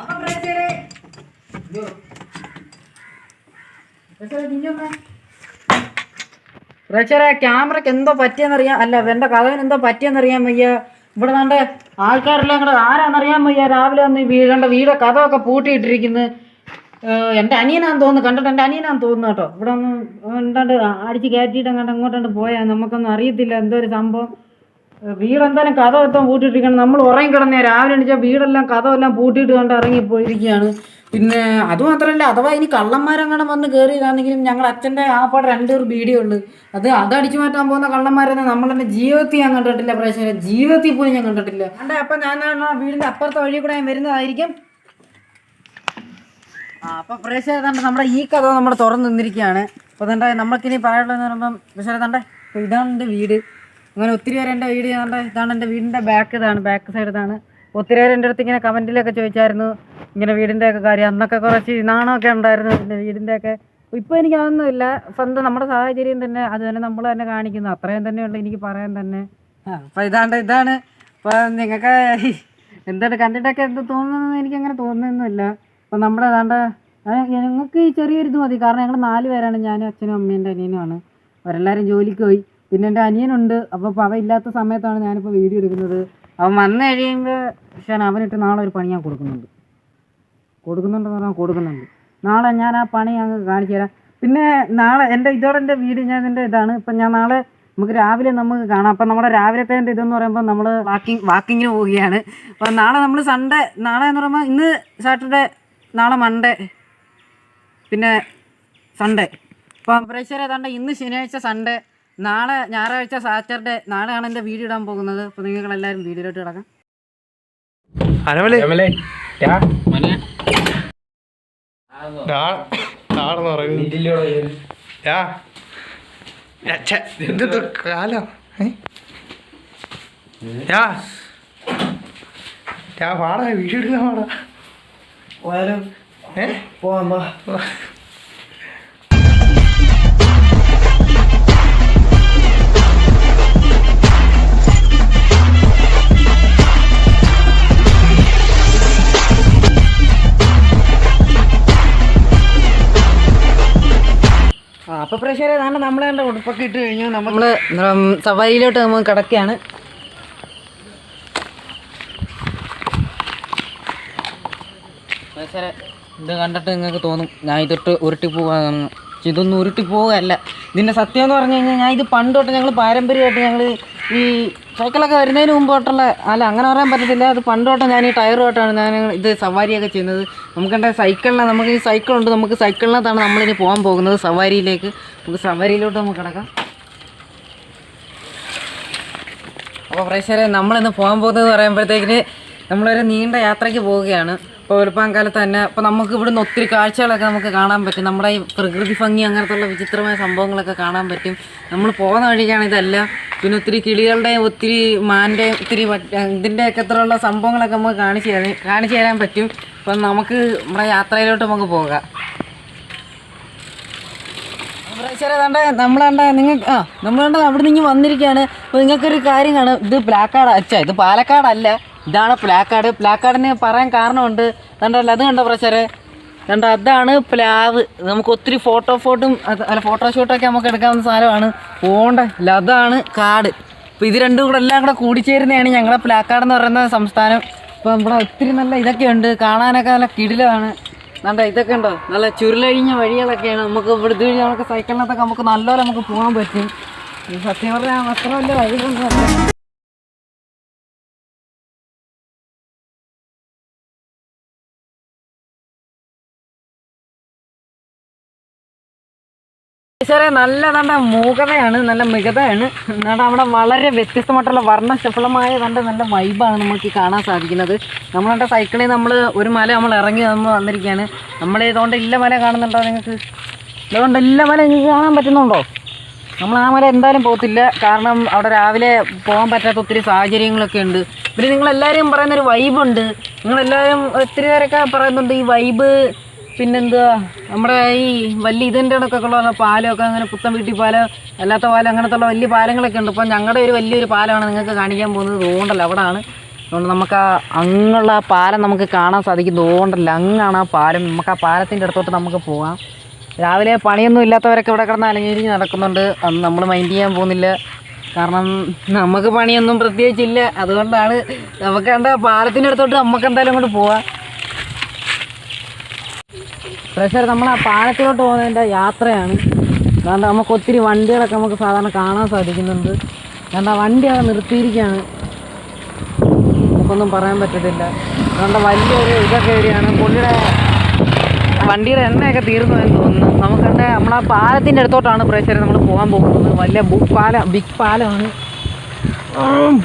അപ്പൊ പ്രേക്ഷകരെ. പ്രേക്ഷകരെ ക്യാമറയ്ക്ക് എന്തോ പറ്റിയെന്നറിയാം അല്ല എന്റെ കഥവിന് എന്തോ പറ്റിയെന്നറിയാൻ വയ്യ. ഇവിടെ കണ്ട് ആൾക്കാരെല്ലാം കൂടെ ആരാന്നറിയാൻ വയ്യ. രാവിലെ വന്ന് വീഴേണ്ട വീട് കഥമൊക്കെ പൂട്ടിയിട്ടിരിക്കുന്നു. എന്റെ അനിയനാന്ന് തോന്നുന്നു കണ്ടിട്ട് എന്റെ അനിയനാന്ന് തോന്നുന്നു കേട്ടോ. ഇവിടെ ഒന്ന് എന്താണ്ട് അടിച്ച് കയറ്റിയിട്ട് അങ്ങോട്ട് അങ്ങോട്ടുണ്ട് പോയാൽ നമുക്കൊന്നും അറിയത്തില്ല എന്തോ ഒരു സംഭവം. വീടെന്തായാലും കഥ എത്താൻ പൂട്ടിയിട്ടിരിക്കണം നമ്മൾ ഉറങ്ങി കിടന്നേ രാവിലെ എണീച്ചാൽ വീടെല്ലാം കഥ എല്ലാം പൂട്ടിയിട്ട് കണ്ട് ഇറങ്ങി പോയിരിക്കുകയാണ് പിന്നെ അതുമാത്രമല്ല അഥവാ ഇനി കള്ളന്മാരെങ്ങനെ വന്ന് കയറിയതാണെങ്കിലും ഞങ്ങൾ അച്ഛന്റെ ആ പാടെ രണ്ടൊരു വീഡിയോ ഉണ്ട് അത് അതടിച്ചു മാറ്റാൻ പോകുന്ന കള്ളന്മാരെന്ന് നമ്മൾ തന്നെ ജീവിതത്തിൽ ഞാൻ കണ്ടിട്ടില്ല പ്രേക്ഷകരെ. ജീവിതത്തിൽ പോലും ഞാൻ കണ്ടിട്ടില്ല. അണ്ടേ അപ്പം ഞാൻ വീടിന്റെ അപ്പുറത്തെ വഴി കൂടെ ഞാൻ വരുന്നതായിരിക്കും. ആ അപ്പം പ്രേക്ഷകർ തണ്ട നമ്മുടെ ഈ കഥ നമ്മൾ തുറന്നു നിന്നിരിക്കുകയാണ്. അപ്പോൾ തണ്ടേ നമ്മൾക്കിനി പറയാനുള്ളതെന്ന് പറയുമ്പം പ്രശ്നം തണ്ടേ ഇതാണ് എന്റെ വീട്. അങ്ങനെ ഒത്തിരി പേര് എന്റെ വീട് ഞാൻ ഇതാണ് എന്റെ വീടിന്റെ ബാക്ക് ഇതാണ് ബാക്ക് സൈഡ് ഇതാണ്. ഒത്തിരി പേര് എന്റെ അടുത്ത് ഇങ്ങനെ കമന്റിലൊക്കെ ചോദിച്ചായിരുന്നു. ഇങ്ങനെ വീടിന്റെ ഒക്കെ കാര്യം അന്നൊക്കെ കുറച്ച് നാണമൊക്കെ ഉണ്ടായിരുന്നു പിന്നെ വീടിന്റെ ഒക്കെ ഇപ്പോൾ എനിക്ക് അതൊന്നുമില്ല സ്വന്തം നമ്മുടെ സാഹചര്യം തന്നെ അത് തന്നെ നമ്മൾ തന്നെ കാണിക്കുന്നു. അത്രയും തന്നെയുള്ളൂ എനിക്ക് പറയാൻ തന്നെ. അപ്പോൾ ഇതാണ്ട് ഇതാണ്. അപ്പോൾ നിങ്ങൾക്ക് എന്താണ് കണ്ടിട്ടൊക്കെ എന്ത് തോന്നുന്നു എനിക്കങ്ങനെ തോന്നുന്നില്ല അപ്പോൾ നമ്മുടെ ഏതാണ്ട് ഞങ്ങൾക്ക് ഈ ചെറിയൊരു ഇത് മതി. കാരണം ഞങ്ങൾ നാല് പേരാണ്. ഞാനും അച്ഛനും അമ്മയും എന്റെ അനിയനുമാണ്. അവരെല്ലാവരും ജോലിക്ക് പോയി. പിന്നെ എന്റെ അനിയനുണ്ട്. അപ്പോൾ ഇപ്പോൾ അവ ഇല്ലാത്ത സമയത്താണ് ഞാനിപ്പോൾ വീഡിയോ എടുക്കുന്നത്. അവൻ വന്നു കഴിയുമ്പോൾ പക്ഷേ അവനിട്ട് നാളെ ഒരു പണി ഞാൻ കൊടുക്കുന്നുണ്ട്. കൊടുക്കുന്നുണ്ടെന്ന് പറഞ്ഞാൽ കൊടുക്കുന്നുണ്ട്. നാളെ ഞാൻ ആ പണി അങ്ങ് കാണിച്ചു തരാം. പിന്നെ നാളെ എന്റെ ഇതോടെ എന്റെ വീട് ഞാൻ എന്റെ ഇതാണ്. ഇപ്പം ഞാൻ നാളെ നമുക്ക് രാവിലെ നമുക്ക് കാണാം. അപ്പം നമ്മുടെ രാവിലത്തെ ഇതെന്ന് പറയുമ്പോൾ നമ്മൾ വാക്കിംഗ് വാക്കിങ്ങിന് പോവുകയാണ്. അപ്പം നാളെ നമ്മൾ സൺഡേ നാളെ എന്ന് പറയുമ്പോൾ ഇന്ന് സാറ്റർഡേ നാളെ മൺഡേ പിന്നെ സൺഡേ അപ്പം പ്രേക്ഷകരെ ഏതാണ്ട് ഇന്ന് ശനിയാഴ്ച സൺഡേ നാളെ ഞായറാഴ്ച സാറ്റർഡേ ആണ് എന്റെ വീഡിയോ ഇടാൻ പോകുന്നത്. അപ്പോൾ നിങ്ങളെല്ലാവരും വീഡിയോയിലോട്ട് കിടക്കാം. കാലം? യാ. യാ പാടാ വീഡിയോ എടുക്കാൻ പാടാ പോയാലും? ഏ? പോവാം അപ്പോൾ പ്രഷറെ ഏതാണ്ട് നമ്മളെ കണ്ട ഉടുപ്പൊക്കെ ഇട്ട് കഴിഞ്ഞു നമ്മൾ സവാരിയിലോട്ട് നമ്മൾ കിടക്കുകയാണ്. പ്രേക്ഷകരെ ഇത് കണ്ടിട്ട് നിങ്ങൾക്ക് തോന്നും ഞാൻ ഇതിട്ട് ഉരുട്ടി പോകാമെന്ന് ഇതൊന്നും ഉരുട്ടി പോവുകയല്ല ഇതിന്റെ സത്യം എന്ന് പറഞ്ഞു കഴിഞ്ഞാൽ ഞാൻ ഇത് പണ്ട് തൊട്ട് ഞങ്ങൾ പാരമ്പര്യമായിട്ട് ഞങ്ങൾ ഈ സൈക്കിളൊക്കെ വരുന്നതിന് മുമ്പോട്ടുള്ള അല്ല അങ്ങനെ പറയാൻ പറ്റത്തില്ല. അത് പണ്ട് തൊട്ട് ഞാൻ ഈ ടയറുമായിട്ടാണ് ഞാൻ ഇത് സവാരിയൊക്കെ ചെയ്യുന്നത്. നമുക്കെന്റെ സൈക്കിളിനെ നമുക്ക് ഈ സൈക്കിളുണ്ട് നമുക്ക് സൈക്കിളിനകത്താണ് നമ്മളിനി പോകാൻ പോകുന്നത് സവാരിയിലേക്ക്. നമുക്ക് സവാരിയിലോട്ട് നമുക്ക് കിടക്കാം. അപ്പോൾ പ്രേക്ഷകരെ നമ്മളിന്ന് പോകാൻ പോകുന്നത് പറയുമ്പോഴത്തേക്കിന് നമ്മളൊരു നീണ്ട യാത്രയ്ക്ക് പോവുകയാണ്. ഇപ്പോൾ വെളുപ്പാങ്കാലത്ത് തന്നെ അപ്പോൾ നമുക്ക് ഇവിടുന്ന് ഒത്തിരി കാഴ്ചകളൊക്കെ നമുക്ക് കാണാൻ പറ്റും. നമ്മുടെ ഈ പ്രകൃതി ഭംഗി അങ്ങനത്തുള്ള വിചിത്രമായ സംഭവങ്ങളൊക്കെ കാണാൻ പറ്റും. നമ്മൾ പോകുന്ന വഴിക്കാണ് ഇതെല്ലാം. പിന്നെ ഒത്തിരി കിളികളുടെയും ഒത്തിരി മാന്റെയും ഒത്തിരി ഇതിന്റെ ഒക്കെ അത്രയുള്ള സംഭവങ്ങളൊക്കെ നമുക്ക് കാണിച്ചു തരാൻ കാണിച്ചു തരാൻ പറ്റും. അപ്പം നമുക്ക് നമ്മുടെ യാത്രയിലോട്ട് നമുക്ക് പോകാം. കണ്ട നമ്മളണ്ട നിങ്ങൾ ആ നമ്മളണ്ട അവിടെ നിന്ന് വന്നിരിക്കുകയാണ്. അപ്പോൾ നിങ്ങൾക്കൊരു കാര്യം കാണും. ഇത് ബ്ലാക്ക് കാർഡ് അച്ഛാ ഇത് പാലക്കാടല്ല. ഇതാണ് പ്ലാക്കാട്. പ്ലാക്കാടിന് പറയാൻ കാരണമുണ്ട്. കണ്ടല്ല അത് കണ്ടോ പ്രശ്നം കണ്ട അതാണ് പ്ലാവ്. നമുക്ക് ഒത്തിരി ഫോട്ടോ ഫോട്ടും അല്ല അല്ല ഫോട്ടോഷൂട്ടൊക്കെ നമുക്ക് എടുക്കാവുന്ന സാധനമാണ്. പോണ്ട ലതാണ് കാട്. അപ്പോൾ ഇത് രണ്ടും കൂടെ എല്ലാം കൂടെ കൂടിച്ചേരുന്നതാണ് ഞങ്ങളുടെ പ്ലാക്കാട് എന്ന് പറയുന്ന സംസ്ഥാനം. ഇപ്പം ഇവിടെ ഒത്തിരി നല്ല ഇതൊക്കെ ഉണ്ട്. കാണാനൊക്കെ നല്ല കിടിലമാണ്. നല്ല ഇതൊക്കെ ഉണ്ടോ? നല്ല ചുരുളഴിഞ്ഞ വഴികളൊക്കെയാണ്. നമുക്ക് ഇവിടെ വഴി നമുക്ക് സൈക്കിളിനകത്തൊക്കെ നമുക്ക് നല്ലപോലെ നമുക്ക് പോകാൻ പറ്റും. സത്യം പറഞ്ഞാൽ അത്ര വലിയ വഴികളൊന്നും സാറേ നല്ല നല്ല മൂകതയാണ് നല്ല മികതയാണ്. എന്നാണ് അവിടെ വളരെ വ്യത്യസ്തമായിട്ടുള്ള വർണശഫലമായ കണ്ട നല്ല വൈബാണ് നമുക്ക് കാണാൻ സാധിക്കുന്നത്. നമ്മളുടെ സൈക്കിളിൽ നമ്മൾ ഒരു മല നമ്മൾ ഇറങ്ങി നമ്മൾ വന്നിരിക്കുകയാണ്. നമ്മൾ ഇതുകൊണ്ട് ഇല്ല മല കാണുന്നുണ്ടോ നിങ്ങൾക്ക്? ഇതുകൊണ്ട് ഇല്ല മല നിങ്ങൾക്ക് കാണാൻ പറ്റുന്നുണ്ടോ? നമ്മൾ ആ മല എന്തായാലും പോകത്തില്ല. കാരണം അവിടെ രാവിലെ പോകാൻ പറ്റാത്ത ഒത്തിരി സാഹചര്യങ്ങളൊക്കെ ഉണ്ട്. പിന്നെ നിങ്ങളെല്ലാവരും പറയുന്നൊരു വൈബുണ്ട് നിങ്ങളെല്ലാവരും ഒത്തിരി പേരൊക്കെ പറയുന്നുണ്ട് ഈ വൈബ് പിന്നെന്തുവാ? നമ്മുടെ ഈ വലിയ ഇതിന്റെ ഇടക്കൊക്കെയുള്ള പാലമൊക്കെ അങ്ങനെ പുത്തൻ വീട്ടി പാലം അല്ലാത്ത പാലം അങ്ങനത്തെ ഉള്ള വലിയ പാലങ്ങളൊക്കെ ഉണ്ട്. ഇപ്പം ഞങ്ങളുടെ ഒരു വലിയൊരു പാലമാണ് നിങ്ങൾക്ക് കാണിക്കാൻ പോകുന്നത്. റോണ്ടല്ല അവിടെയാണ് അതുകൊണ്ട് നമുക്ക് ആ അങ്ങുള്ള ആ പാലം നമുക്ക് കാണാൻ സാധിക്കും തോണ്ടല്ല അങ്ങാണ് ആ പാലം. നമുക്ക് ആ പാലത്തിന്റെ അടുത്തോട്ട് നമുക്ക് പോകാം. രാവിലെ പണിയൊന്നും ഇല്ലാത്തവരൊക്കെ ഇവിടെ കിടന്ന് അലഞ്ഞിരിഞ്ഞ് നടക്കുന്നുണ്ട്. അത് നമ്മൾ മൈൻഡ് ചെയ്യാൻ പോകുന്നില്ല. കാരണം നമുക്ക് പണിയൊന്നും പ്രത്യേകിച്ചില്ല അതുകൊണ്ടാണ് നമുക്ക് കണ്ട പാലത്തിന്റെ അടുത്തോട്ട് നമുക്ക് എന്തായാലും അങ്ങോട്ട് പോവാം. പ്രഷർ നമ്മൾ ആ പാലത്തിലോട്ട് പോകുന്നതിന്റെ യാത്രയാണ്. കാരണം നമുക്ക് ഒത്തിരി വണ്ടികളൊക്കെ നമുക്ക് സാധാരണ കാണാൻ സാധിക്കുന്നുണ്ട്. കാരണം ആ വണ്ടി അവിടെ നിർത്തിയിരിക്കുകയാണ്. നമുക്കൊന്നും പറയാൻ പറ്റത്തില്ല. അതുകൊണ്ട് വലിയൊരു ഇതൊക്കെ വരികയാണ് പുള്ളിയുടെ വണ്ടിയുടെ എണ്ണയൊക്കെ തീർന്നു എന്ന് തോന്നുന്നു. നമുക്കെന്റെ നമ്മളാ പാലത്തിന്റെ അടുത്തോട്ടാണ് പ്രഷർ നമ്മൾ പോകാൻ പോകുന്നത്. വലിയ ബുക്ക് പാലം ബിഗ് പാലമാണ്. ഉം.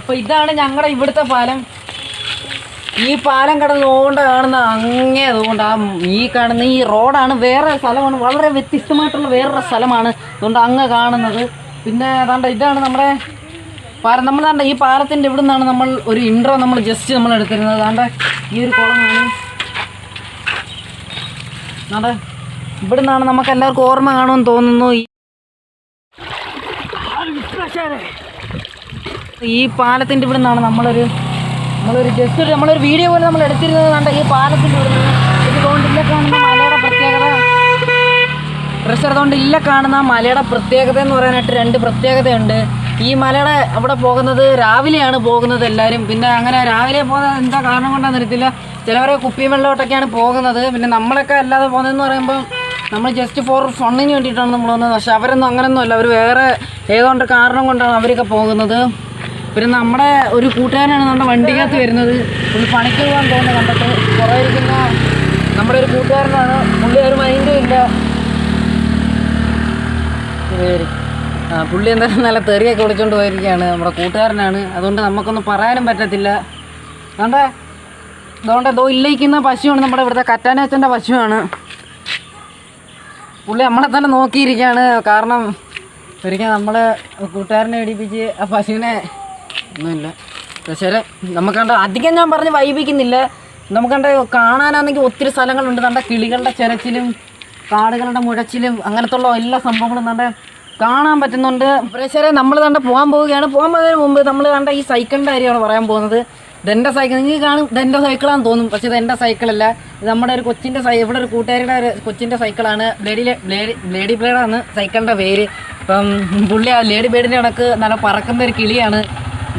അപ്പൊ ഇതാണ് ഞങ്ങളുടെ ഇവിടുത്തെ പാലം. ഈ പാലം കടന്ന് പോകേണ്ട കാണുന്ന അങ്ങേ അതുകൊണ്ട് ആ ഈ കാണുന്ന ഈ റോഡാണ് വേറെ സ്ഥലമാണ് വളരെ വ്യത്യസ്തമായിട്ടുള്ള വേറൊരു സ്ഥലമാണ് അതുകൊണ്ട് അങ്ങ് കാണുന്നത്. പിന്നെ അതാണ്ട് ഇതാണ് നമ്മുടെ പാലം. നമ്മൾ താണ്ട ഈ പാലത്തിന്റെ ഇവിടെ നിന്നാണ് നമ്മൾ ഒരു ഇൻട്രോ നമ്മൾ ജസ്റ്റ് നമ്മൾ എടുത്തിരുന്നത്. അതാണ്ട് ഈ ഒരു കുളമാണ്. അതെ ഇവിടെ നിന്നാണ് നമുക്ക് എല്ലാവർക്കും ഓർമ്മ കാണുമെന്ന് തോന്നുന്നു. ഈ- പാലത്തിന്റെ ഇവിടെ നിന്നാണ് നമ്മളൊരു നമ്മളൊരു ജസ്റ്റ് ഒരു നമ്മളൊരു വീഡിയോ പോലെ നമ്മൾ എടുത്തിരുന്നത് കണ്ട ഈ പാലത്തിന്റെ ഇവിടെ നിന്ന് ഇതുകൊണ്ട് ഇല്ല കാണുന്ന മലയുടെ പ്രത്യേകത. പ്രഷർ അതുകൊണ്ട് ഇല്ല കാണുന്ന മലയുടെ പ്രത്യേകത എന്ന് പറയാനായിട്ട് രണ്ട് പ്രത്യേകതയുണ്ട്. ഈ മലയുടെ അവിടെ പോകുന്നത് രാവിലെയാണ് പോകുന്നത് എല്ലാവരും. പിന്നെ അങ്ങനെ രാവിലെ പോകുന്നത് എന്താ കാരണം കൊണ്ടാണെന്ന് അറിയത്തില്ല. ചിലവരെ കുപ്പി വെള്ളമോട്ടൊക്കെയാണ് പോകുന്നത്. പിന്നെ നമ്മളൊക്കെ അല്ലാതെ പോകുന്നതെന്ന് പറയുമ്പോൾ നമ്മൾ ജസ്റ്റ് ഫോർ ഫണ്ണിന് വേണ്ടിയിട്ടാണ് നമ്മൾ വന്നത് പക്ഷെ അവരൊന്നും അങ്ങനെയൊന്നും അല്ല. അവർ വേറെ ഏതോണ്ട് കാരണം കൊണ്ടാണ് അവരൊക്കെ പോകുന്നത്. പിന്നെ നമ്മുടെ ഒരു കൂട്ടുകാരനാണ് നമ്മുടെ വണ്ടിക്കകത്ത് വരുന്നത്. പുള്ളി പണിക്ക് പോകാൻ തോന്നുന്നു കണ്ടിട്ട് കുറേ ഇരിക്കുന്ന നമ്മുടെ ഒരു കൂട്ടുകാരനാണ്. പുള്ളി ഒരു മൈൻഡും ഇല്ല. ആ പുള്ളി എന്തായാലും നല്ല തെറിയൊക്കെ വിളിച്ചോണ്ട് പോയിരിക്കുകയാണ് നമ്മുടെ കൂട്ടുകാരനാണ്. അതുകൊണ്ട് നമുക്കൊന്നും പറയാനും പറ്റത്തില്ല. അതുകൊണ്ട് അതുകൊണ്ട് എന്തോ ഇല്ലയിക്കുന്ന പശുവാണ് നമ്മുടെ ഇവിടുത്തെ കറ്റാനച്ചന്റെ പശുവാണ്. പുള്ളി നമ്മളെ തന്നെ നോക്കിയിരിക്കുകയാണ്. കാരണം ഒരിക്കൽ നമ്മൾ കൂട്ടുകാരനെ ഇടിപ്പിച്ച് ആ പശുവിനെ ഒന്നുമില്ല. പക്ഷേ നമുക്ക് കണ്ട അധികം ഞാൻ പറഞ്ഞ് വൈബിക്കുന്നില്ല നമുക്ക് കണ്ട കാണാനാണെങ്കിൽ ഒത്തിരി സ്ഥലങ്ങളുണ്ട്. നമ്മുടെ കിളികളുടെ ചെരച്ചിലും കാടുകളുടെ മുഴച്ചിലും അങ്ങനത്തെ ഉള്ള എല്ലാ സംഭവങ്ങളും നമ്മുടെ കാണാൻ പറ്റുന്നുണ്ട്. പ്രേക്ഷരെ നമ്മൾ കണ്ട പോകാൻ പോവുകയാണ്. പോകാൻ പോകുന്നതിന് മുമ്പ് നമ്മൾ കണ്ട ഈ സൈക്കിളിന്റെ കാര്യമാണ് പറയാൻ പോകുന്നത്. ഇതെന്റെ സൈക്കിൾ നിങ്ങൾക്ക് കാണും ഇതെന്റെ സൈക്കിളാന്ന് തോന്നും. പക്ഷേ ഇത് എന്റെ സൈക്കിളല്ല ഇത് നമ്മുടെ ഒരു കൊച്ചിന്റെ സൈ ഇവിടെ ഒരു കൂട്ടുകാരുടെ ഒരു കൊച്ചിന്റെ സൈക്കിളാണ് ബ്ലേഡി ബ്ലേഡി ബ്ലേഡി ബ്ലേഡാണ് സൈക്കിളിന്റെ പേര്. ഇപ്പം പുള്ളി ആ ലേഡി ബേഡിന്റെ കണക്ക് നല്ല പറക്കുന്ന ഒരു കിളിയാണ്.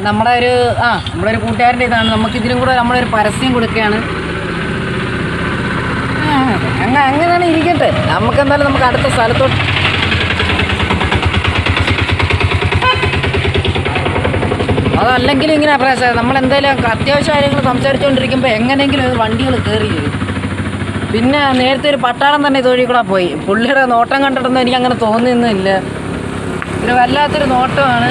നമ്മുടെ ഒരു ആ നമ്മുടെ ഒരു കൂട്ടുകാരന്റെ ഇതാണ്. നമുക്ക് ഇതിനും കൂടെ നമ്മളൊരു പരസ്യം കൊടുക്കുകയാണ്. ആ, അങ്ങ അങ്ങനെയാണ് ഇരിക്കട്ടെ. നമുക്ക് എന്തായാലും നമുക്ക് അടുത്ത സ്ഥലത്തോട്ട്. അതല്ലെങ്കിലും ഇങ്ങനെ നമ്മൾ എന്തായാലും അത്യാവശ്യ കാര്യങ്ങൾ സംസാരിച്ചുകൊണ്ടിരിക്കുമ്പോൾ എങ്ങനെയെങ്കിലും വണ്ടികൾ കയറി പിന്നെ നേരത്തെ ഒരു പട്ടാളം തന്നെ ഇതുവഴി കൂടെ പോയി. പുള്ളിയുടെ നോട്ടം കണ്ടിട്ടൊന്നും എനിക്ക് അങ്ങനെ തോന്നുന്നില്ല ഒരു വല്ലാത്തൊരു നോട്ടമാണ്.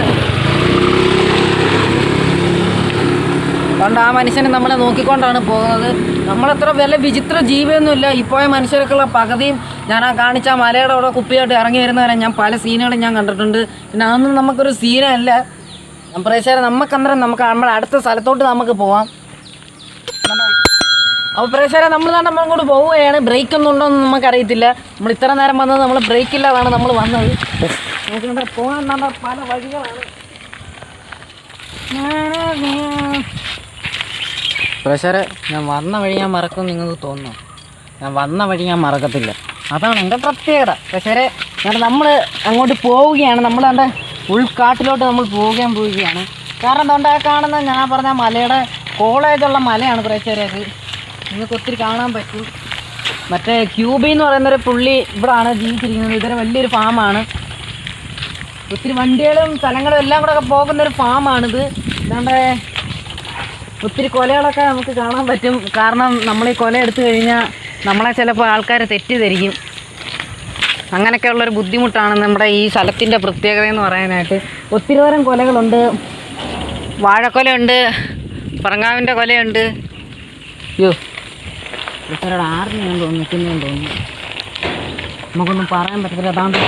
അതുകൊണ്ട് ആ മനുഷ്യനെ നമ്മളെ നോക്കിക്കൊണ്ടാണ് പോകുന്നത്. നമ്മളത്ര വില വിചിത്ര ജീവിയൊന്നുമില്ല. ഇപ്പോയ പോയ മനുഷ്യർക്കുള്ള പകുതിയും ഞാൻ ആ കാണിച്ച മലയുടെ അവിടെ കുപ്പിയായിട്ട് ഇറങ്ങി വരുന്നവരെ ഞാൻ പല സീനുകളും ഞാൻ കണ്ടിട്ടുണ്ട്. പിന്നെ അതൊന്നും നമുക്കൊരു സീനല്ല. പ്രേക്ഷകരെ നമുക്ക് അന്നേരം നമുക്ക് നമ്മുടെ അടുത്ത സ്ഥലത്തോട്ട് നമുക്ക് പോവാം. അപ്പോൾ പ്രേക്ഷകരെ നമ്മൾ തന്നെ അങ്ങോട്ട് പോവുകയാണ്. ബ്രേക്ക് ഒന്നും ഉണ്ടോ എന്ന് നമുക്കറിയത്തില്ല നമ്മൾ ഇത്ര നേരം വന്നത് നമ്മൾ ബ്രേക്ക് ഇല്ലാതാണ് നമ്മൾ വന്നത്. നമുക്ക് പോകാൻ പല വഴികളാണ്. പ്രഷറ് ഞാൻ വന്ന വഴി ഞാൻ മറക്കും നിങ്ങൾക്ക് തോന്നുന്നു. ഞാൻ വന്ന വഴി ഞാൻ മറക്കത്തില്ല. അതാണ് എന്റെ പ്രത്യേകത. പ്രഷറെ എന്നിട്ട് നമ്മൾ അങ്ങോട്ട് പോവുകയാണ്. നമ്മൾ എന്റെ ഉൾക്കാട്ടിലോട്ട് നമ്മൾ പോവുകയും പോവുകയാണ്. കാരണം എന്തുകൊണ്ട് ആ കാണുന്ന ഞാൻ പറഞ്ഞ മലയുടെ കോളേജുള്ള മലയാണ് പ്രേക്ഷകരെ അത് നിങ്ങൾക്ക് ഒത്തിരി കാണാൻ പറ്റും. മറ്റേ ക്യൂബി എന്ന് പറയുന്നൊരു പുള്ളി ഇവിടാണ് ജീവിച്ചിരിക്കുന്നത്. ഇതൊരു വലിയൊരു ഫാമാണ്. ഒത്തിരി വണ്ടികളും സ്ഥലങ്ങളും എല്ലാം കൂടെ ഒക്കെ പോകുന്ന ഒരു ഫാമാണിത്. ഇതാണ്ട് ഒത്തിരി കൊലകളൊക്കെ നമുക്ക് കാണാൻ പറ്റും. കാരണം നമ്മൾ ഈ കൊല എടുത്തു കഴിഞ്ഞാൽ നമ്മളെ ചിലപ്പോൾ ആൾക്കാർ തെറ്റിദ്ധരിക്കും. അങ്ങനെയൊക്കെ ഉള്ളൊരു ബുദ്ധിമുട്ടാണ് നമ്മുടെ ഈ സ്ഥലത്തിന്റെ പ്രത്യേകത എന്ന് പറയാനായിട്ട്. ഒത്തിരി തരം കൊലകളുണ്ട്. വാഴക്കൊലയുണ്ട്. പറങ്ങാവിന്റെ കൊലയുണ്ട്. അയ്യോ ഇത്തരം ആറിന് ഞാൻ തോന്നുന്നു നിൽക്കുന്നതെന്ന് തോന്നുന്നു. നമുക്കൊന്നും പറയാൻ പറ്റത്തില്ല. അതാണ്ട്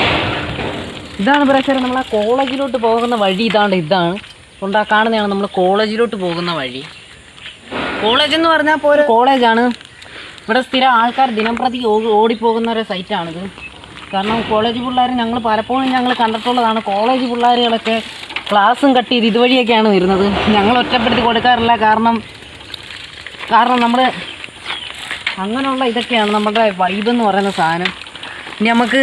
ഇതാണ് പ്രേക്ഷകർ നമ്മൾ ആ കോളേജിലോട്ട് പോകുന്ന വഴി. ഇതാണ്ട് ഇതാണ്. അതുകൊണ്ട് ആ കാണുന്നതാണ് നമ്മൾ കോളേജിലോട്ട് പോകുന്ന വഴി. കോളേജ് എന്ന് പറഞ്ഞാൽ പോലെ കോളേജാണ്. ഇവിടെ സ്ഥിരം ആൾക്കാർ ദിനംപ്രതി ഓടിപ്പോകുന്ന ഒരു സൈറ്റാണിത്. കാരണം കോളേജ് പിള്ളേർ ഞങ്ങൾ പലപ്പോഴും ഞങ്ങൾ കണ്ടിട്ടുള്ളതാണ്. കോളേജ് പിള്ളേരുകളൊക്കെ ക്ലാസ്സും കട്ട് ചെയ്ത് ഇതുവഴിയൊക്കെയാണ് വരുന്നത്. ഞങ്ങൾ ഒറ്റപ്പെടുത്തി കൊടുക്കാറില്ല. കാരണം കാരണം നമ്മൾ അങ്ങനെയുള്ള ഇതൊക്കെയാണ് നമ്മുടെ വൈബ് എന്ന് പറയുന്ന സാധനം. ഇനി നമുക്ക്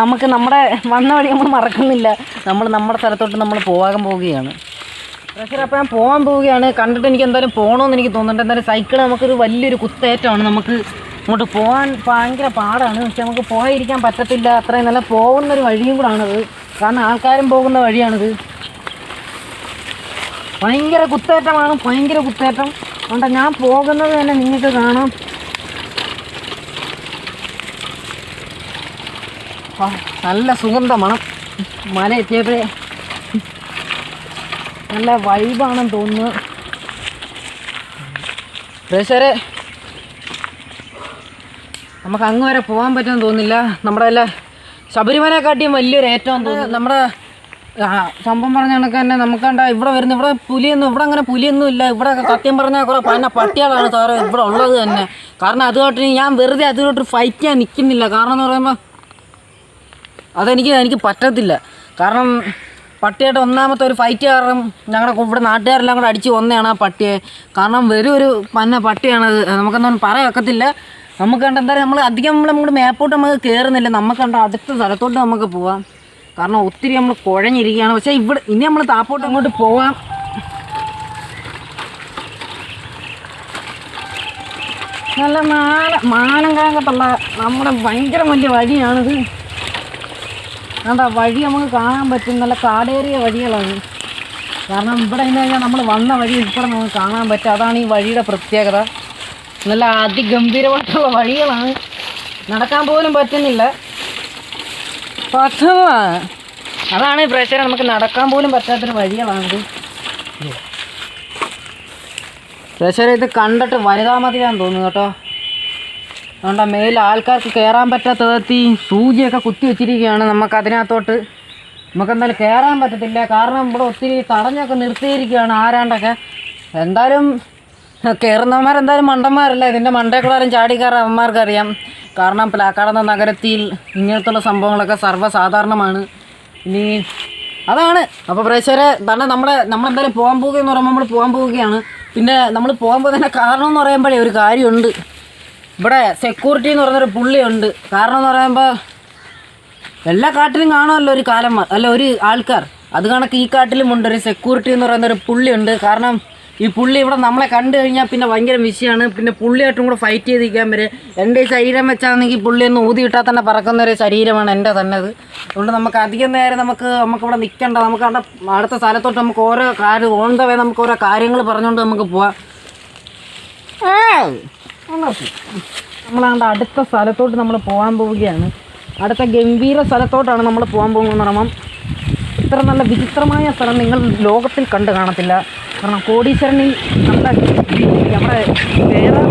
നമുക്ക് നമ്മുടെ വന്ന വഴി നമ്മൾ മറക്കുന്നില്ല. നമ്മൾ നമ്മുടെ സ്ഥലത്തോട്ട് നമ്മൾ പോകാൻ പോവുകയാണ്. പ്രഷർ അപ്പോൾ ഞാൻ പോകാൻ പോവുകയാണ്. കണ്ടിട്ട് എനിക്ക് എന്തായാലും പോകണമെന്ന് എനിക്ക് തോന്നുന്നുണ്ട്. എന്തായാലും സൈക്കിൾ നമുക്കൊരു വലിയൊരു കുത്തേറ്റമാണ്. നമുക്ക് അങ്ങോട്ട് പോകാൻ ഭയങ്കര പാടാണ്. പക്ഷെ നമുക്ക് പോയിരിക്കാൻ പറ്റത്തില്ല. അത്രയും നല്ല പോകുന്നൊരു വഴിയും കൂടാണിത്. കാരണം ആൾക്കാരും പോകുന്ന വഴിയാണിത്. ഭയങ്കര കുത്തേറ്റമാണ്. ഭയങ്കര കുത്തേറ്റം. അതുകൊണ്ട് ഞാൻ പോകുന്നത് തന്നെ നിങ്ങൾക്ക് കാണാം. നല്ല സുഗന്ധ മണം. മല എത്തിയപ്പോഴേ. നല്ല വൈബാണെന്ന് തോന്നുന്നു. പ്രേക്ഷകരെ നമുക്ക് അങ്ങ് വരെ പോകാൻ പറ്റുമെന്ന് തോന്നുന്നില്ല. നമ്മുടെ എല്ലാ ശബരിമലയെക്കാട്ടിയും വലിയൊരു ഏറ്റവും തോന്നുന്നു നമ്മുടെ സംഭവം പറഞ്ഞ കണക്ക് തന്നെ നമുക്ക് കണ്ട ഇവിടെ വരുന്ന ഇവിടെ പുലിയൊന്നും ഇവിടെ അങ്ങനെ പുലിയൊന്നും ഇല്ല. ഇവിടെ സത്യം പറഞ്ഞാൽ കുറെ പന്ന പട്ടികളാണ് സാറ് ഇവിടെ ഉള്ളത് തന്നെ. കാരണം അതുമായിട്ട് ഞാൻ വെറുതെ അതിലോട്ട് ഫൈറ്റ് ചെയ്യാൻ നിൽക്കുന്നില്ല കാരണം എന്ന് പറയുമ്പോൾ അതെനിക്ക് എനിക്ക് പറ്റത്തില്ല. കാരണം പട്ടിയായിട്ട് ഒന്നാമത്തെ ഒരു ഫൈറ്റ് കാരണം ഞങ്ങളുടെ ഇവിടെ നാട്ടുകാരെല്ലാം കൂടെ അടിച്ച് വന്നതാണ് ആ പട്ടിയെ. കാരണം വെറും ഒരു പന്ന പട്ടിയാണത്. നമുക്കൊന്നും പറയാൻ ഒക്കത്തില്ല. നമുക്ക് കണ്ട എന്തായാലും നമ്മൾ അധികം നമ്മൾ നമ്മുടെ മേപ്പോട്ട് നമുക്ക് കയറുന്നില്ല നമുക്ക് കണ്ട അടുത്ത സ്ഥലത്തോട്ട് നമുക്ക് പോവാം. കാരണം ഒത്തിരി നമ്മൾ കുഴഞ്ഞിരിക്കുകയാണ്. പക്ഷേ ഇവിടെ ഇനി നമ്മൾ താപ്പോട്ട് അങ്ങോട്ട് പോവാം. നല്ല മാല മാനം കാങ്കത്തുള്ള നമ്മുടെ ഭയങ്കര വലിയ വഴിയാണിത്. കണ്ട വഴി നമുക്ക് കാണാൻ പറ്റും. നല്ല കാടേറിയ വഴികളാണ്. കാരണം ഇവിടെ എന്ന് കഴിഞ്ഞാൽ നമ്മൾ വന്ന വഴി ഇവിടെ നമുക്ക് കാണാൻ പറ്റും. അതാണ് ഈ വഴിയുടെ പ്രത്യേകത. നല്ല അതിഗംഭീരമായിട്ടുള്ള വഴികളാണ്. നടക്കാൻ പോലും പറ്റുന്നില്ല. പറ്റുക അതാണ് പ്രശ്നം നമുക്ക് നടക്കാൻ പോലും പറ്റാത്തൊരു വഴികളാണിത്. പ്രശ്നം ഇത് കണ്ടിട്ട് വനിതാ മതിയാന്ന് തോന്നുന്നു കേട്ടോ. അതുകൊണ്ട് മേലെ ആൾക്കാർക്ക് കയറാൻ പറ്റാത്ത വിധത്തിൽ സൂചിയൊക്കെ കുത്തി വെച്ചിരിക്കുകയാണ് നമുക്ക് അതിനകത്തോട്ട്. നമുക്ക് എന്തായാലും കയറാൻ പറ്റത്തില്ല. കാരണം ഇവിടെ ഒത്തിരി തടഞ്ഞൊക്കെ നിർത്തിയിരിക്കുകയാണ് ആരാണ്ടൊക്കെ. എന്തായാലും കയറുന്നവന്മാരെന്തായാലും മണ്ടന്മാരല്ല? ഇതിന്റെ മണ്ടേ കൂടെ ആരും ചാടി കയറാൻ അവന്മാർക്ക് അറിയാം കാരണം പ്ലാക്കാടുന്ന നഗരത്തിൽ ഇങ്ങനത്തുള്ള സംഭവങ്ങളൊക്കെ സർവസാധാരണമാണ്. ഇനി അതാണ്. അപ്പോൾ പ്രേക്ഷകരെ തന്നെ നമ്മുടെ നമ്മളെന്തായാലും പോകാൻ പോവുകയെന്ന് പറയുമ്പോൾ നമ്മൾ പോകാൻ പോവുകയാണ്. പിന്നെ നമ്മൾ പോകാൻ പോകുന്നതിന്റെ കാരണം എന്ന് പറയുമ്പോഴേ ഒരു കാര്യമുണ്ട്. ഇവിടെ സെക്യൂരിറ്റി എന്ന് പറയുന്നൊരു പുള്ളിയുണ്ട്. കാരണം എന്ന് പറയുമ്പോൾ എല്ലാ കാട്ടിലും കാണുമല്ലോ ഒരു കാലം അല്ല ഒരു ആൾക്കാർ. അത് കണക്ക് ഈ കാട്ടിലും ഉണ്ട്. ഒരു സെക്യൂരിറ്റി എന്ന് പറയുന്ന ഒരു പുള്ളിയുണ്ട്. കാരണം ഈ പുള്ളി ഇവിടെ നമ്മളെ കണ്ടു കഴിഞ്ഞാൽ പിന്നെ ഭയങ്കര വിഷയമാണ് പിന്നെ പുള്ളിയായിട്ടും കൂടെ ഫൈറ്റ് ചെയ്തിരിക്കാൻ വരെ എന്റെ ശരീരം വെച്ചാണെങ്കിൽ പുള്ളി ഒന്ന് ഊതി ഇട്ടാൽ തന്നെ പറക്കുന്ന ഒരു ശരീരമാണ് എന്റെ തന്നെ അത്. അതുകൊണ്ട് നമുക്ക് അധികം നേരം നമുക്ക് നമുക്കിവിടെ നിൽക്കേണ്ട. നമുക്ക് അവിടെ അടുത്ത സ്ഥലത്തോട്ട് നമുക്ക് ഓരോ കാര്യം ഓൺ ദ വേ നമുക്ക് ഓരോ കാര്യങ്ങൾ പറഞ്ഞുകൊണ്ട് നമുക്ക് പോവാം! നമ്മളാണ്ട് അടുത്ത സ്ഥലത്തോട്ട് നമ്മൾ പോകാൻ പോവുകയാണ്. അടുത്ത ഗംഭീര സ്ഥലത്തോട്ടാണ് നമ്മൾ പോകാൻ പോകുന്നത് പറയുമ്പം ഇത്ര നല്ല വിചിത്രമായ സ്ഥലം നിങ്ങൾ ലോകത്തിൽ കണ്ടു കാണത്തില്ല. കാരണം കോടീശ്വരനിൽ നമ്മുടെ നമ്മുടെ വേറെ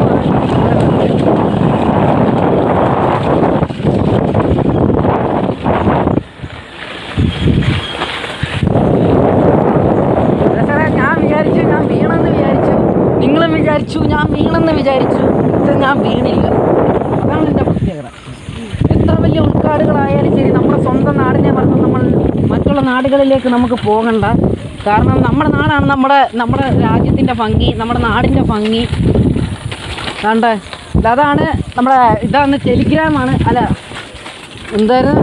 വീണില്ല. അതാണ് എന്റെ പ്രത്യേകത. എത്ര വലിയ ഉൾക്കാടുകളായാലും ശരി നമ്മുടെ സ്വന്തം നാടിനെ മറന്ന് നമ്മൾ മറ്റുള്ള നാടുകളിലേക്ക് നമുക്ക് പോകണ്ട. കാരണം നമ്മുടെ നാടാണ് നമ്മുടെ നമ്മുടെ രാജ്യത്തിന്റെ ഭംഗി നമ്മുടെ നാടിന്റെ ഭംഗി. കണ്ട? അതാണ് നമ്മുടെ ഇതാണ് ടെലിഗ്രാമാണ് അല്ല എന്തായാലും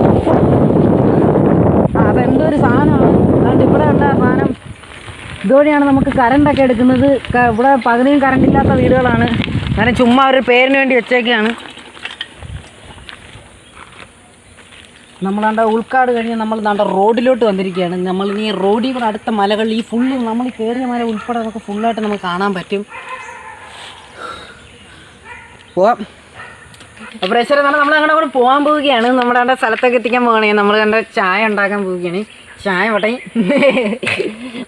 അതെന്തോ ഒരു സാധനമാണ്. അതുകൊണ്ട് ഇവിടെ ഉണ്ട് സാധനം. ഇതുവഴിയാണ് നമുക്ക് കറണ്ടൊക്കെ എടുക്കുന്നത്. ഇവിടെ പകുതിയും കറണ്ടില്ലാത്ത വീടുകളാണ്. കാരണം ചുമ്മാ ഒരു പേരിന് വേണ്ടി വെച്ചേക്കാണ്. നമ്മളാണ്ട ഉൾക്കാട് കഴിഞ്ഞ് നമ്മൾ നാണ്ട റോഡിലോട്ട് വന്നിരിക്കുകയാണ്. നമ്മൾ ഈ റോഡിൽ കൂടെ അടുത്ത മലകൾ ഈ ഫുള്ള് നമ്മൾ കയറിയ മല ഉൾപ്പെടെ നമുക്ക് ഫുള്ളായിട്ട് നമുക്ക് കാണാൻ പറ്റും. പോവാം. അപ്പോൾ പ്രേക്ഷകരെ നമ്മൾ നമ്മൾ അങ്ങനെ കൂടെ പോകാൻ പോവുകയാണ്. നമ്മുടെ അവിടെ സ്ഥലത്തൊക്കെ എത്തിക്കാൻ പോവുകയാണ് നമ്മൾ കണ്ട ചായ ഉണ്ടാക്കാൻ പോവുകയാണ്. ചായ വടയും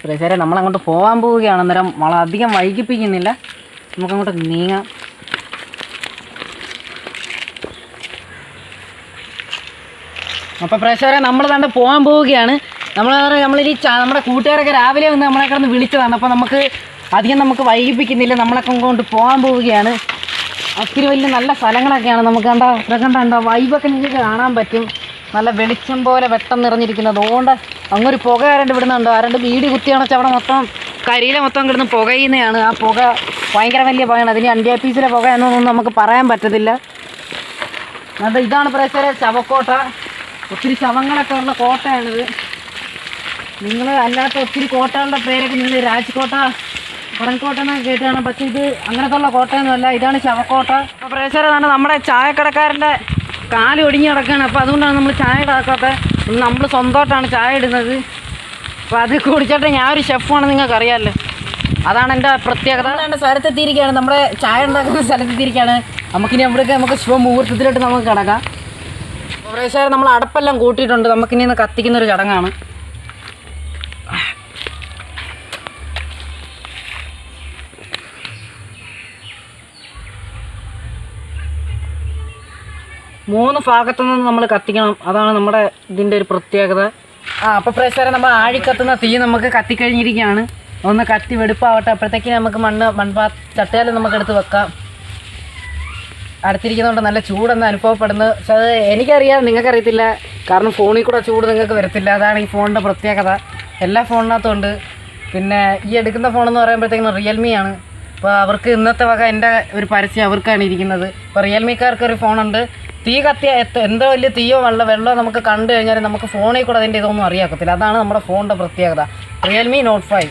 പ്രശ്നം നമ്മൾ അങ്ങോട്ട് പോകാൻ പോവുകയാണ്. അന്നേരം നമ്മൾ അധികം വൈകിപ്പിക്കുന്നില്ല. നമുക്കങ്ങോട്ട് നീങ്ങാം. അപ്പോൾ പ്രേക്ഷകരെ നമ്മൾ തണ്ട് പോകാൻ പോവുകയാണ്. നമ്മൾ നമ്മളിനി നമ്മുടെ കൂട്ടുകാരൊക്കെ രാവിലെ വന്ന് നമ്മളെ കിടന്ന് വിളിച്ചതാണ്. അപ്പോൾ നമുക്ക് അധികം നമുക്ക് വൈകിപ്പിക്കുന്നില്ല. നമ്മളൊക്കെ കൊണ്ട് പോകാൻ പോവുകയാണ്. ഒത്തിരി വലിയ നല്ല സ്ഥലങ്ങളൊക്കെയാണ്. നമുക്ക് കണ്ട പ്രകണ്ട കണ്ട വൈബൊക്കെ നിങ്ങൾക്ക് കാണാൻ പറ്റും. നല്ല വെളിച്ചം പോലെ വെട്ടം നിറഞ്ഞിരിക്കുന്നത്. അതുകൊണ്ട് അങ്ങൊരു പുക ആരണ്ട് ഇവിടുന്നുണ്ടോ. ആരണ്ട് വീട് കുത്തിയാണെന്ന് വെച്ചാൽ അവിടെ മൊത്തം കരിയിലെ മൊത്തം കിടന്ന് പുകയുന്നതാണ്. ആ പുക ഭയങ്കര വലിയ പുകയാണ്. അതിന് അണ്ടി പീസിലെ പുക എന്നൊന്നും നമുക്ക് പറയാൻ പറ്റത്തില്ല. അത് ഇതാണ് പ്രേക്ഷകരെ ശവക്കോട്ട. ഒത്തിരി ശവങ്ങളൊക്കെ ഉള്ള കോട്ടയാണിത്. നിങ്ങൾ അല്ലാത്ത ഒത്തിരി കോട്ടകളുടെ പേരൊക്കെ നിങ്ങൾ രാജ്കോട്ട പുറംകോട്ട എന്നൊക്കെ കേട്ടാണ് പക്ഷേ ഇത് അങ്ങനത്തെ ഉള്ള കോട്ടയൊന്നുമല്ല ഇതാണ് ശവക്കോട്ട. അപ്പോൾ പ്രേക്ഷകരെ തന്നെ നമ്മുടെ ചായക്കടക്കാരന്റെ കാൽ ഒടിഞ്ഞ് കിടക്കുകയാണ്. അപ്പോൾ അതുകൊണ്ടാണ് നമ്മൾ ചായ ഇടാക്കാത്ത നമ്മൾ സ്വന്തമായിട്ടാണ് ചായ ഇടുന്നത്. അപ്പോൾ അത് കുടിച്ചിട്ട് ഞാൻ ഒരു ഷെഫാണ് നിങ്ങൾക്ക് അറിയാമല്ലോ അതാണ് എന്റെ പ്രത്യേകത. സ്ഥലത്തെത്തിയിരിക്കുകയാണ്. നമ്മുടെ ചായ ഉണ്ടാക്കുന്ന സ്ഥലത്തെത്തിയിരിക്കുകയാണ്. നമുക്കിനി അവിടേക്ക് നമുക്ക് ശുഭമുഹൂർത്തത്തിലോട്ട് നമുക്ക് കിടക്കാം. പ്രേക്ഷകർ നമ്മൾ അടപ്പെല്ലാം കൂട്ടിയിട്ടുണ്ട്. നമുക്കിനി ഇന്ന് കത്തിക്കുന്ന ഒരു ചടങ്ങാണ്. മൂന്ന് ഭാഗത്തു നിന്ന് നമ്മൾ കത്തിക്കണം. അതാണ് നമ്മുടെ ഇതിന്റെ ഒരു പ്രത്യേകത. ആ അപ്പോൾ പ്രേക്ഷകരെ നമ്മൾ ആഴിക്കത്തുന്ന തീ നമുക്ക് കത്തിക്കഴിഞ്ഞിരിക്കുകയാണ്. ഒന്ന് കത്തി വെടുപ്പാവട്ടെ. അപ്പോഴത്തേക്ക് നമുക്ക് മണ്ണ് മൺപാ ചട്ടയാലും നമുക്ക് എടുത്ത് വെക്കാം. അടുത്തിരിക്കുന്നതുകൊണ്ട് നല്ല ചൂടെന്ന് അനുഭവപ്പെടുന്നു. പക്ഷെ അത് എനിക്കറിയാം നിങ്ങൾക്കറിയത്തില്ല. കാരണം ഫോണിൽ കൂടെ ചൂട് നിങ്ങൾക്ക് വരത്തില്ല. അതാണ് ഈ ഫോണിന്റെ പ്രത്യേകത. എല്ലാ ഫോണിനകത്തുണ്ട് പിന്നെ ഈ എടുക്കുന്ന ഫോണെന്ന് പറയുമ്പോഴത്തേക്കും റിയൽമി ആണ് അപ്പോൾ അവർക്ക് ഇന്നത്തെ വക എന്റെ ഒരു പരസ്യം അവർക്കാണ് ഇരിക്കുന്നത്. ഇപ്പോൾ റിയൽമിക്കാർക്ക് ഒരു ഫോണുണ്ട്. തീ കത്തിയ എന്തോ വലിയ തീയോ വെള്ള വെള്ളമോ നമുക്ക് കണ്ടു കഴിഞ്ഞാൽ നമുക്ക് ഫോണിൽ കൂടെ അതിന്റെ ഇതൊന്നും അറിയാക്കത്തില്ല. അതാണ് നമ്മുടെ ഫോണിന്റെ പ്രത്യേകത. റിയൽമി നോട്ട് ഫൈവ്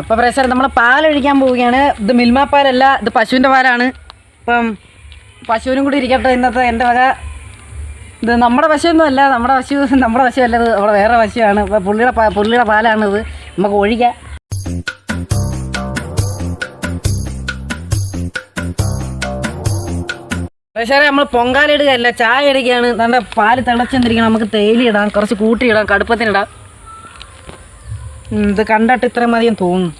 അപ്പോൾ പ്രേസർ നമ്മൾ പാലൊഴിക്കാൻ പോവുകയാണ്. ഇത് മിൽമ പാലല്ല ഇത് പശുവിന്റെ പാലാണ്. ഇപ്പം പശുവിനും കൂടി ഇരിക്കട്ടെ ഇന്നത്തെ എന്റെ വക. ഇത് നമ്മുടെ പശുവൊന്നും അല്ല നമ്മുടെ പശു നമ്മുടെ പശു ഇത് അവിടെ വേറെ പശുവാണ്. ഇപ്പോൾ പുള്ളിയുടെ പുള്ളിയുടെ പാലാണിത്. നമുക്ക് ഒഴിക്കാം. പക്ഷേ നമ്മൾ പൊങ്കാല ഇടുകയല്ല ചായ ഇടുകയാണ്. നല്ല പാൽ തിളച്ചെന്നിരിക്കണം. നമുക്ക് തേയില ഇടാം കുറച്ച് കൂട്ടിയിടാം കടുപ്പത്തിനിടാം ഇത് കണ്ടിട്ട് ഇത്ര മതിയും തോന്നുന്നു.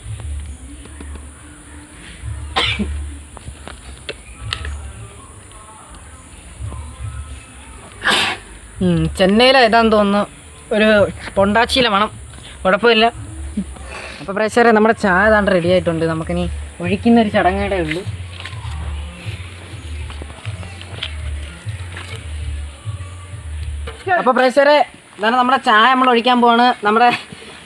ചെന്നൈയിലെ ഇതാന്ന് തോന്നുന്നു. ഒരു പൊണ്ടാച്ചിയിലെ വേണം. കുഴപ്പമില്ല. അപ്പോൾ പ്രേക്ഷകരെ നമ്മുടെ ചായ താണ്ട് റെഡി ആയിട്ടുണ്ട്. നമുക്കിനി ഒഴിക്കുന്ന ഒരു ചടങ്ങയുടെ ഉള്ളൂ. അപ്പോൾ പ്രേക്ഷകരെ ഇതാണ് നമ്മുടെ ചായ നമ്മൾ ഒഴിക്കാൻ പോവാണ്. നമ്മുടെ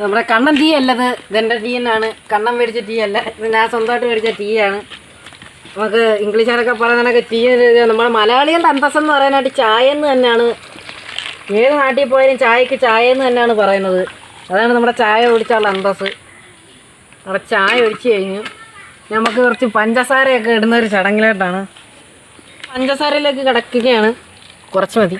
നമ്മുടെ കണ്ണൻ ടീ അല്ലത്. ഇതെന്റെ ടീ എന്നാണ് കണ്ണൻ മേടിച്ച ടീ അല്ല. ഇത് ഞാൻ സ്വന്തമായിട്ട് മേടിച്ച ടീ ആണ്. നമുക്ക് ഇംഗ്ലീഷുകാരൊക്കെ പറയുന്നതൊക്കെ ടീ നമ്മുടെ മലയാളികളുടെ അന്തസ്സം എന്ന് പറയാനായിട്ട് ചായ എന്ന് തന്നെയാണ്. ഏത് നാട്ടിൽ പോയാലും ചായക്ക് ചായ എന്ന് തന്നെയാണ് പറയുന്നത്. അതാണ് നമ്മുടെ ചായ ഒഴിച്ചുള്ള അന്തസ് നമ്മുടെ ചായ ഒഴിച്ച് കഴിഞ്ഞു നമുക്ക് കുറച്ച് പഞ്ചസാരയൊക്കെ ഇടുന്ന ഒരു ചടങ്ങിലോട്ടാണ്. പഞ്ചസാരയിലേക്ക് കിടക്കുകയാണ്. കുറച്ച് മതി.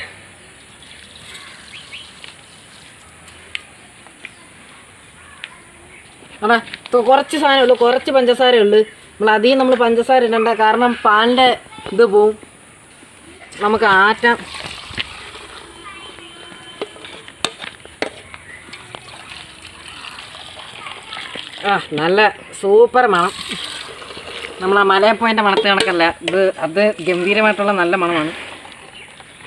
ഇപ്പൊ കുറച്ച് സാധനം ഉള്ളൂ കുറച്ച് പഞ്ചസാര ഉള്ളു. നമ്മൾ അധികം നമ്മൾ പഞ്ചസാര ഇടണ്ട കാരണം പാലിന്റെ ഇത് പോവും. നമുക്ക് ആറ്റാം. ആ നല്ല സൂപ്പർ മണം. നമ്മൾ ആ മലയപ്പോയിന്റെ മണത്തെ കണക്കല്ല ഇത് അത് ഗംഭീരമായിട്ടുള്ള നല്ല മണമാണ്.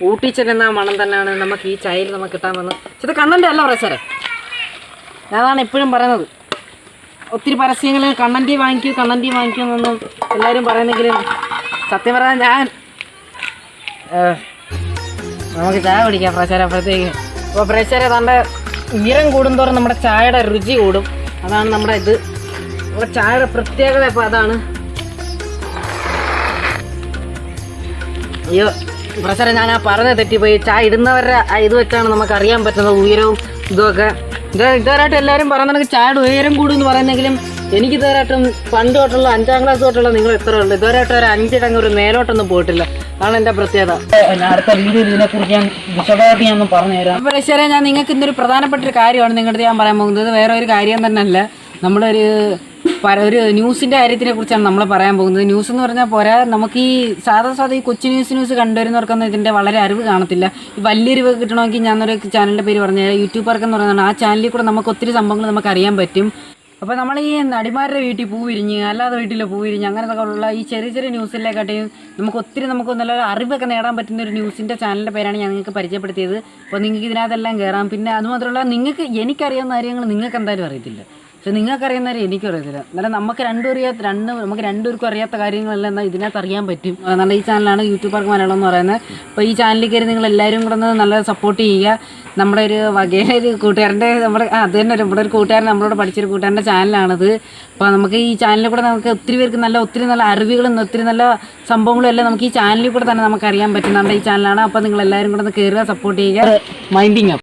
ഊട്ടി ചെല്ലുന്ന മണം തന്നെയാണ് നമുക്ക് ഈ ചായയിൽ നമുക്ക് കിട്ടാൻ വന്നത്. ഇത് കണ്ണന്റെ അല്ല പ്രശ്നം അതാണ് എപ്പോഴും പറയുന്നത്. ഒത്തിരി പരസ്യങ്ങൾ കണ്ണന്റി വാങ്ങിക്കൂ കണ്ണന്റി വാങ്ങിക്കൂ എന്നൊന്നും എല്ലാവരും പറയുന്നെങ്കിലും സത്യം പറഞ്ഞാൽ ഞാൻ നമുക്ക് ചായ കുടിക്കാം പ്രശ്നം അപ്പോഴത്തേക്ക് അപ്പോൾ പ്രശ്നം തന്റെ ഉയരം കൂടുന്തോറും നമ്മുടെ ചായയുടെ രുചി കൂടും. അതാണ് നമ്മുടെ ഇത്. നമ്മുടെ ചായയുടെ പ്രത്യേകത ഇപ്പോൾ അതാണ്. അയ്യോ. പ്രശ്നം ഞാൻ ആ പറഞ്ഞ തെറ്റിപ്പോയി. ചായ ഇടുന്നവരുടെ ഇത് വെച്ചാണ് നമുക്ക് അറിയാൻ പറ്റുന്നത് ഉയരവും ഇതുമൊക്കെ ഇത് ഇതുവരായിട്ട് എല്ലാവരും പറയുന്നത് ചായയുടെ ഉയരം കൂടുമെന്ന് പറയുന്നെങ്കിലും എനിക്ക് ഇതുവരായിട്ടും പണ്ട് തൊട്ടുള്ള അഞ്ചാം ക്ലാസ് തൊട്ടുള്ള നിങ്ങൾ എത്ര ഉണ്ട് ഇതുവരായിട്ട് ഒരു അഞ്ചിടങ്ങ് ഒരു മേലോട്ടൊന്നും പോയിട്ടില്ല. അതാണ് എന്റെ പ്രത്യേകത. അടുത്ത വീഡിയോയിൽ ഇതിനെക്കുറിച്ച് ഞാൻ വിശദമായിട്ട് ഞാൻ ഒന്ന് പറഞ്ഞു തരാം. അപ്പോൾ രക്ഷരെ ഞാൻ നിങ്ങൾക്ക് ഇന്നൊരു പ്രധാനപ്പെട്ട ഒരു കാര്യമാണ് നിങ്ങളുടെ ഞാൻ പറയാൻ പോകുന്നത്. വേറെ ഒരു കാര്യം തന്നെ അല്ല നമ്മളൊരു ഒരു ന്യൂസിന്റെ കാര്യത്തിനെ കുറിച്ചാണ് നമ്മൾ പറയാൻ പോകുന്നത്. ന്യൂസ് എന്ന് പറഞ്ഞാൽ പോരാ നമുക്ക് ഈ സാധാ സാധാ ഈ കൊച്ചു ന്യൂസ് ന്യൂസ് കണ്ടുവരുന്നവർക്കൊന്നും ഇതിന്റെ വളരെ അറിവ് കാണത്തില്ല. വലിയൊരു കിട്ടണമെങ്കിൽ ഞാനൊരു ചാനലിന്റെ പേര് പറഞ്ഞ യൂട്യൂബർക്ക് എന്ന് പറയുന്നത് ആ ചാനലിൽ കൂടെ നമുക്ക് ഒത്തിരി സംഭവങ്ങൾ നമുക്ക് അറിയാൻ പറ്റും. അപ്പോൾ നമ്മൾ ഈ നടിമാരുടെ വീട്ടിൽ പൂ വിരിഞ്ഞ് അല്ലാതെ വീട്ടിൽ പൂ വിരിഞ്ഞ് അങ്ങനത്തെ ഉള്ള ഈ ചെറിയ ചെറിയ ന്യൂസിലേക്കാട്ടിയും നമുക്ക് ഒത്തിരി നമുക്ക് നല്ല അറിവൊക്കെ നേടാൻ പറ്റുന്ന ഒരു ന്യൂസിന്റെ ചാനലിന്റെ പേരാണ് ഞാൻ നിങ്ങൾക്ക് പരിചയപ്പെടുത്തിയത്. അപ്പോൾ നിങ്ങൾക്ക് ഇതിനകത്തെല്ലാം കയറാം പിന്നെ അതുമാത്രമല്ല നിങ്ങൾക്ക് എനിക്കറിയാവുന്ന കാര്യങ്ങൾ നിങ്ങൾക്ക് എന്തായാലും അറിയത്തില്ല. പക്ഷെ നിങ്ങൾക്കറിയുന്ന കാര്യം എനിക്കറിയത്തില്ല. എന്നാലും നമുക്ക് രണ്ടും അറിയാത്ത രണ്ട് നമുക്ക് രണ്ടുപേർക്കും അറിയാത്ത കാര്യങ്ങളെല്ലാം എന്നാൽ ഇതിനകത്ത് അറിയാൻ പറ്റും. നല്ല ഈ ചാനലാണ് യൂട്യൂബർക്ക് മലയാളം എന്ന് പറയുന്നത്. അപ്പോൾ ഈ ചാനലിൽ കയറി നിങ്ങൾ എല്ലാവരും കൂടെ ഒന്ന് നല്ല സപ്പോർട്ട് ചെയ്യുക. നമ്മുടെ ഒരു വകയിലെ ഒരു കൂട്ടുകാരന്റെ നമ്മുടെ അത് തന്നെ ഒരു നമ്മുടെ ഒരു കൂട്ടുകാരൻ നമ്മളോട് പഠിച്ചൊരു കൂട്ടുകാരന്റെ ചാനലാണത്. അപ്പോൾ നമുക്ക് ഈ ചാനലിൽ കൂടെ നമുക്ക് ഒത്തിരി പേർക്ക് നല്ല ഒത്തിരി നല്ല അറിവുകളും ഒത്തിരി നല്ല സംഭവങ്ങളും എല്ലാം നമുക്ക് ഈ ചാനലിൽ കൂടെ തന്നെ നമുക്ക് അറിയാൻ പറ്റും. നമ്മുടെ ഈ ചാനലാണ്. അപ്പോൾ നിങ്ങൾ എല്ലാവരും കൂടെ ഒന്ന് കയറുക സപ്പോർട്ട് ചെയ്യുക. മൈൻഡിങ്